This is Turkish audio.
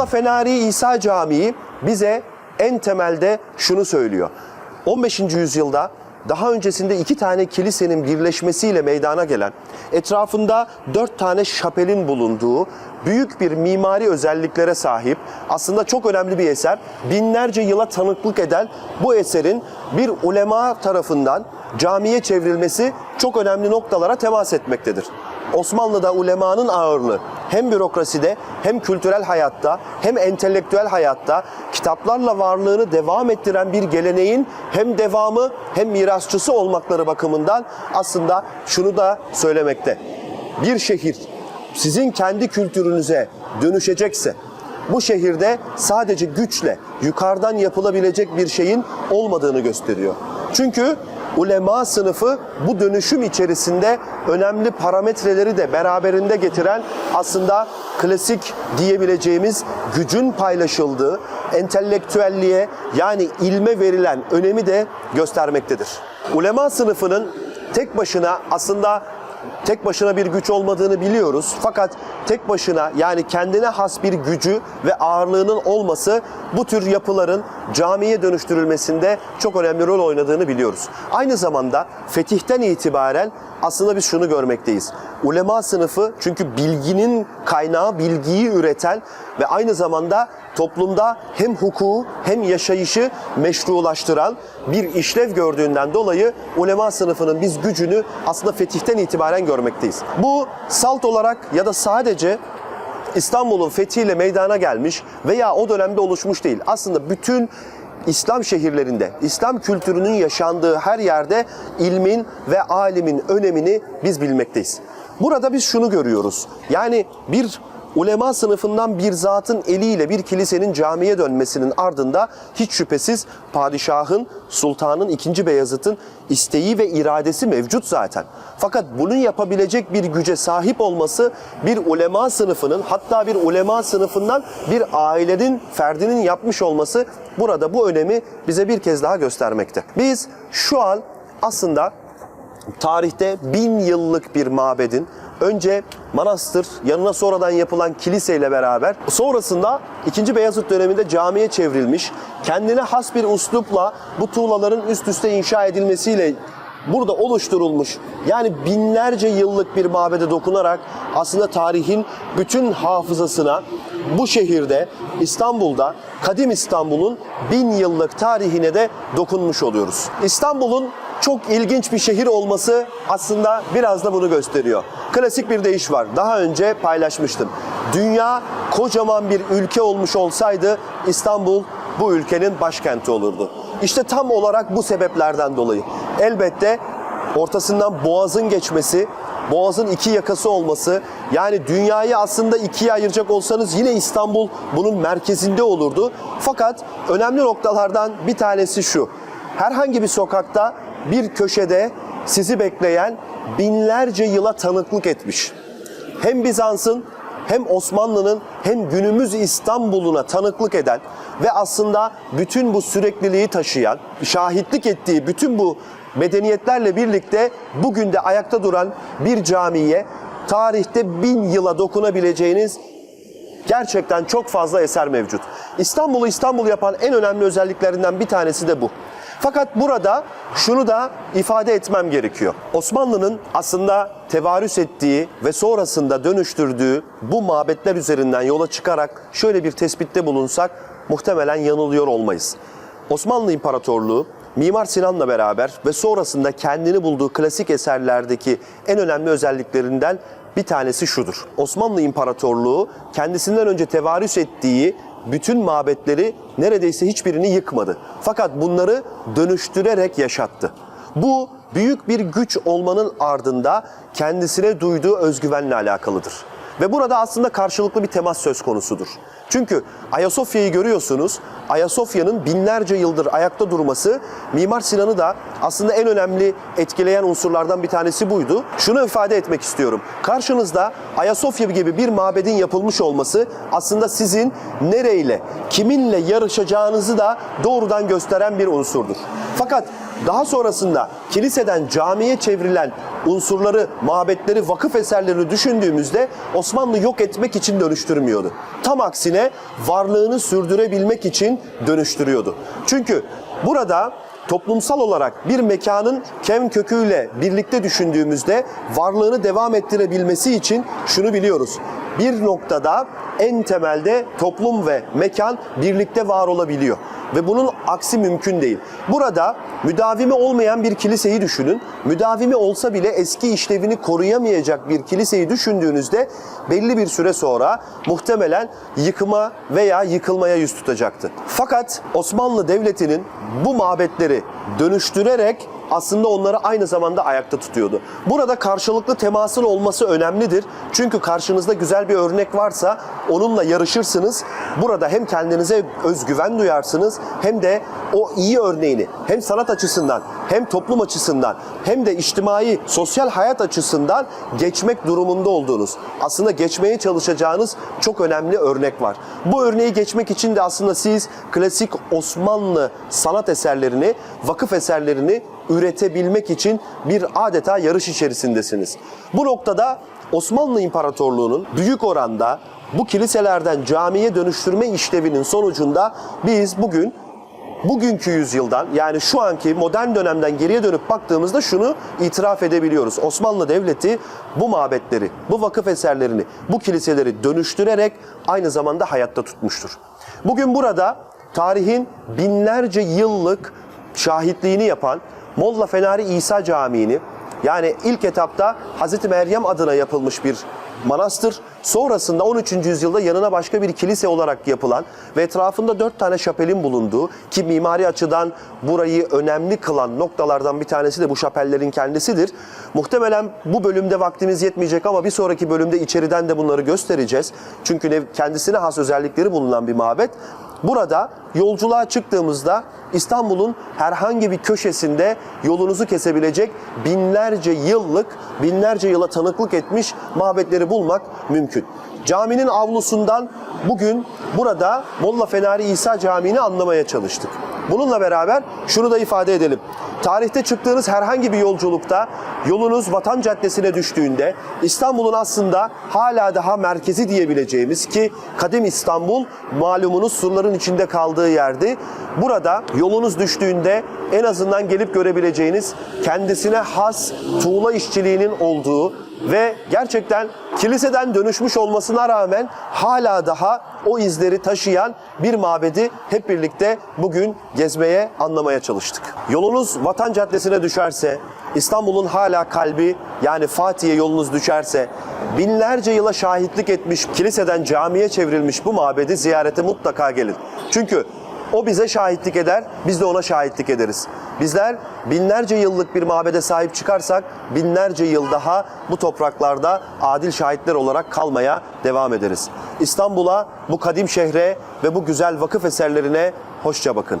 Molla Fenari İsa Camii bize en temelde şunu söylüyor. 15. yüzyılda daha öncesinde iki tane kilisenin birleşmesiyle meydana gelen, etrafında dört tane şapelin bulunduğu büyük bir mimari özelliklere sahip, aslında çok önemli bir eser. Binlerce yıla tanıklık eden bu eserin bir ulema tarafından camiye çevrilmesi çok önemli noktalara temas etmektedir. Osmanlı'da ulemanın ağırlığı hem bürokraside hem kültürel hayatta hem entelektüel hayatta kitaplarla varlığını devam ettiren bir geleneğin hem devamı hem mirasçısı olmakları bakımından aslında şunu da söylemekte. Bir şehir sizin kendi kültürünüze dönüşecekse bu şehirde sadece güçle yukarıdan yapılabilecek bir şeyin olmadığını gösteriyor. Çünkü ulema sınıfı bu dönüşüm içerisinde önemli parametreleri de beraberinde getiren aslında klasik diyebileceğimiz gücün paylaşıldığı entelektüelliğe yani ilme verilen önemi de göstermektedir. Ulema sınıfının tek başına aslında tek başına bir güç olmadığını biliyoruz. Fakat tek başına yani kendine has bir gücü ve ağırlığının olması bu tür yapıların camiye dönüştürülmesinde çok önemli rol oynadığını biliyoruz. Aynı zamanda fetihten itibaren aslında biz şunu görmekteyiz. Ulema sınıfı çünkü bilginin kaynağı, bilgiyi üreten ve aynı zamanda toplumda hem hukuku hem yaşayışı meşrulaştıran bir işlev gördüğünden dolayı ulema sınıfının biz gücünü aslında fetihten itibaren görmekteyiz. Bu salt olarak ya da sadece İstanbul'un fethiyle meydana gelmiş veya o dönemde oluşmuş değil. Aslında bütün İslam şehirlerinde, İslam kültürünün yaşandığı her yerde ilmin ve alimin önemini biz bilmekteyiz. Burada biz şunu görüyoruz. Yani bir ulema sınıfından bir zatın eliyle bir kilisenin camiye dönmesinin ardında hiç şüphesiz padişahın, sultanın, ikinci Beyazıt'ın isteği ve iradesi mevcut zaten. Fakat bunu yapabilecek bir güce sahip olması bir ulema sınıfının hatta bir ulema sınıfından bir ailenin ferdinin yapmış olması burada bu önemi bize bir kez daha göstermekte. Biz şu an aslında tarihte bin yıllık bir mabedin önce manastır, yanına sonradan yapılan kiliseyle beraber sonrasında 2. Beyazıt döneminde camiye çevrilmiş, kendine has bir uslupla bu tuğlaların üst üste inşa edilmesiyle burada oluşturulmuş yani binlerce yıllık bir mabede dokunarak aslında tarihin bütün hafızasına bu şehirde İstanbul'da kadim İstanbul'un bin yıllık tarihine de dokunmuş oluyoruz. İstanbul'un çok ilginç bir şehir olması aslında biraz da bunu gösteriyor. Klasik bir deyiş var. Daha önce paylaşmıştım. Dünya kocaman bir ülke olmuş olsaydı İstanbul bu ülkenin başkenti olurdu. İşte tam olarak bu sebeplerden dolayı. Elbette ortasından boğazın geçmesi, boğazın iki yakası olması, yani dünyayı aslında ikiye ayıracak olsanız yine İstanbul bunun merkezinde olurdu. Fakat önemli noktalardan bir tanesi şu. Herhangi bir sokakta bir köşede sizi bekleyen binlerce yıla tanıklık etmiş. Hem Bizans'ın hem Osmanlı'nın hem günümüz İstanbul'una tanıklık eden ve aslında bütün bu sürekliliği taşıyan, şahitlik ettiği bütün bu medeniyetlerle birlikte bugün de ayakta duran bir camiye tarihte bin yıla dokunabileceğiniz gerçekten çok fazla eser mevcut. İstanbul'u İstanbul yapan en önemli özelliklerinden bir tanesi de bu. Fakat burada şunu da ifade etmem gerekiyor. Osmanlı'nın aslında tevarüs ettiği ve sonrasında dönüştürdüğü bu mabetler üzerinden yola çıkarak şöyle bir tespitte bulunsak muhtemelen yanılıyor olmayız. Osmanlı İmparatorluğu Mimar Sinan'la beraber ve sonrasında kendini bulduğu klasik eserlerdeki en önemli özelliklerinden bir tanesi şudur. Osmanlı İmparatorluğu kendisinden önce tevarüs ettiği bütün mabetleri neredeyse hiçbirini yıkmadı. Fakat bunları dönüştürerek yaşattı. Bu büyük bir güç olmanın ardında kendisine duyduğu özgüvenle alakalıdır. Ve burada aslında karşılıklı bir temas söz konusudur. Çünkü Ayasofya'yı görüyorsunuz. Ayasofya'nın binlerce yıldır ayakta durması Mimar Sinan'ı da aslında en önemli etkileyen unsurlardan bir tanesi buydu. Şunu ifade etmek istiyorum. Karşınızda Ayasofya gibi bir mabedin yapılmış olması aslında sizin nereyle, kiminle yarışacağınızı da doğrudan gösteren bir unsurdur. Fakat Daha sonrasında kiliseden camiye çevrilen unsurları, mabetleri, vakıf eserlerini düşündüğümüzde Osmanlı yok etmek için dönüştürmüyordu. Tam aksine varlığını sürdürebilmek için dönüştürüyordu. Çünkü burada toplumsal olarak bir mekanın kem köküyle birlikte düşündüğümüzde varlığını devam ettirebilmesi için şunu biliyoruz. Bir noktada en temelde toplum ve mekan birlikte var olabiliyor. Ve bunun aksi mümkün değil. Burada müdavimi olmayan bir kiliseyi düşünün. Müdavimi olsa bile eski işlevini koruyamayacak bir kiliseyi düşündüğünüzde belli bir süre sonra muhtemelen yıkıma veya yıkılmaya yüz tutacaktı. Fakat Osmanlı Devleti'nin bu mabetleri dönüştürerek aslında onları aynı zamanda ayakta tutuyordu. Burada karşılıklı temasın olması önemlidir. Çünkü karşınızda güzel bir örnek varsa onunla yarışırsınız. Burada hem kendinize özgüven duyarsınız hem de o iyi örneğini hem sanat açısından hem toplum açısından hem de içtimai sosyal hayat açısından geçmek durumunda olduğunuz aslında geçmeye çalışacağınız çok önemli örnek var. Bu örneği geçmek için de aslında siz klasik Osmanlı sanat eserlerini, vakıf eserlerini üretebilmek için bir adeta yarış içerisindesiniz. Bu noktada Osmanlı İmparatorluğu'nun büyük oranda bu kiliselerden camiye dönüştürme işlevinin sonucunda biz bugün bugünkü yüzyıldan yani şu anki modern dönemden geriye dönüp baktığımızda şunu itiraf edebiliyoruz. Osmanlı Devleti bu mabetleri, bu vakıf eserlerini, bu kiliseleri dönüştürerek aynı zamanda hayatta tutmuştur. Bugün burada tarihin binlerce yıllık şahitliğini yapan Molla Fenari İsa Camii'ni yani ilk etapta Hazreti Meryem adına yapılmış bir manastır. Sonrasında 13. yüzyılda yanına başka bir kilise olarak yapılan ve etrafında dört tane şapelin bulunduğu ki mimari açıdan burayı önemli kılan noktalardan bir tanesi de bu şapellerin kendisidir. Muhtemelen bu bölümde vaktimiz yetmeyecek ama bir sonraki bölümde içeriden de bunları göstereceğiz. Çünkü ne- kendisine has özellikleri bulunan bir mabet. Burada yolculuğa çıktığımızda İstanbul'un herhangi bir köşesinde yolunuzu kesebilecek binlerce yıllık, binlerce yıla tanıklık etmiş mabetleri bulmak mümkün. Caminin avlusundan bugün burada Molla Fenari İsa Camii'ni anlamaya çalıştık. Bununla beraber şunu da ifade edelim. Tarihte çıktığınız herhangi bir yolculukta yolunuz Vatan Caddesi'ne düştüğünde İstanbul'un aslında hala daha merkezi diyebileceğimiz ki kadim İstanbul malumunuz surların içinde kaldığı yerdi. Burada yolunuz düştüğünde en azından gelip görebileceğiniz kendisine has tuğla işçiliğinin olduğu ve gerçekten kiliseden dönüşmüş olmasına rağmen hala daha o izleri taşıyan bir mabedi hep birlikte bugün gezmeye, anlamaya çalıştık. Yolunuz Vatan Caddesi'ne düşerse, İstanbul'un hala kalbi yani Fatih'e yolunuz düşerse, binlerce yıla şahitlik etmiş, kiliseden camiye çevrilmiş bu mabedi ziyarete mutlaka gelin. Çünkü o bize şahitlik eder, biz de ona şahitlik ederiz. Bizler binlerce yıllık bir mabede sahip çıkarsak binlerce yıl daha bu topraklarda adil şahitler olarak kalmaya devam ederiz. İstanbul'a, bu kadim şehre ve bu güzel vakıf eserlerine hoşça bakın.